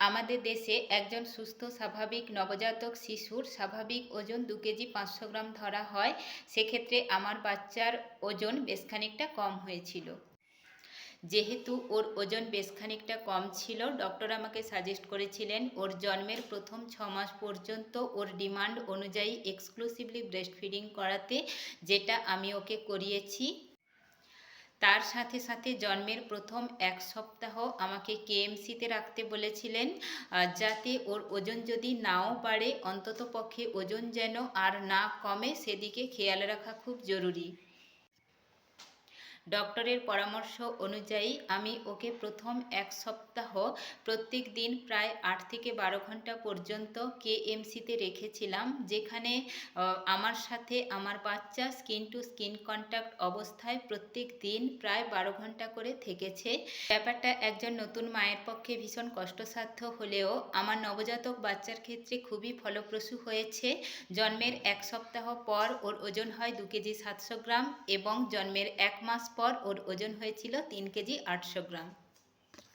আমাদের দেশে একজন সুস্থ, স্বাভাবিক, নবজাতক শিশুর স্বাভাবিক ওজন দু কেজি পাঁচশো গ্রাম ধরা হয়। সেক্ষেত্রে আমার বাচ্চার ওজন বেশ খানিকটা কম হয়েছিল। যেহেতু ওর ওজন বেশ খানিকটা কম ছিল, ডক্টর আমাকে সাজেস্ট করেছিলেন ওর জন্মের প্রথম ছ মাস পর্যন্ত ওর ডিমান্ড অনুযায়ী এক্সক্লুসিভলি ব্রেস্ট ফিডিং করাতে, যেটা আমি ওকে করিয়েছি। তার সাথে সাথে জন্মের প্রথম এক সপ্তাহ আমাকে কেএমসিতে রাখতে বলেছিলেন যাতে ওর ওজন যদি নাও বাড়ে অন্তত পক্ষে ওজন যেন আর না কমে, সেদিকে খেয়াল রাখা খুব জরুরি। ডক্টরের পরামর্শ অনুযায়ী আমি ওকে প্রথম এক সপ্তাহ প্রত্যেক দিন প্রায় আট থেকে বারো ঘণ্টা পর্যন্ত কেএমসিতে রেখেছিলাম, যেখানে আমার সাথে আমার বাচ্চা স্কিন টু স্কিন কন্ট্যাক্ট অবস্থায় প্রত্যেক দিন প্রায় বারো ঘণ্টা করে থেকেছে। ব্যাপারটা একজন নতুন মায়ের পক্ষে ভীষণ কষ্টসাধ্য হলেও আমার নবজাতক বাচ্চার ক্ষেত্রে খুবই ফলপ্রসূ হয়েছে। জন্মের এক সপ্তাহ পর ওর ওজন হয় দু কেজি সাতশো গ্রাম এবং জন্মের এক মাস পর ওর ওজন হয়েছিল তিন কেজি আটশো গ্রাম।